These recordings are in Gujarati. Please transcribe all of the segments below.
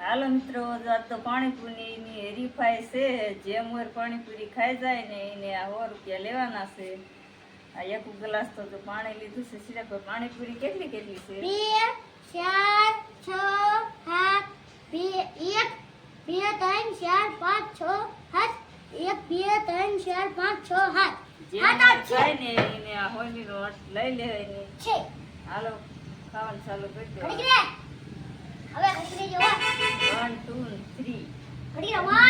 હાલો મિત્રો આજ તો પાણીપુરીની હરીફાઈ છે જે મોર પાણીપુરી ખાઈ જાય ને એને આ સો રૂપિયા લેવાના છે. આ એક ગ્લાસ તો પાણી લીધું છે સીધા પર પાણીપુરી કેટલી કેટલી છે? બે ચાર છ સાત બે એક બે ત્રણ ચાર પાંચ છ સાત એક બે ત્રણ ચાર પાંચ છ સાત. જે ખાય ને એને આ હોળીનો અટ લઈ લેવાની છે. હાલો ખાવાનું ચાલુ કરી ઘડી What Ready to watch?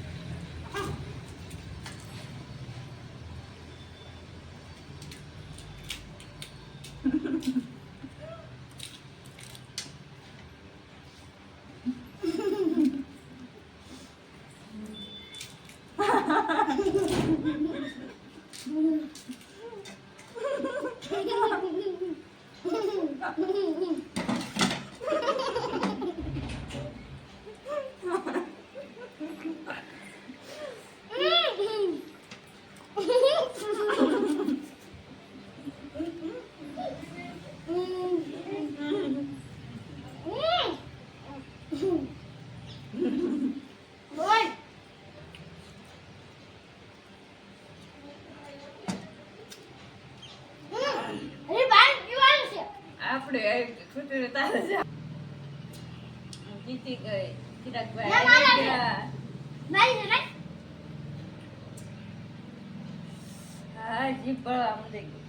Ой! આપણે આવી છૂટી તારે જા જીતી ગઈ ચિરાગભાઈ ના, મારા આવી ગયા. મારી છે રાઈટ હા જીપ બળવા માંડી ગઈ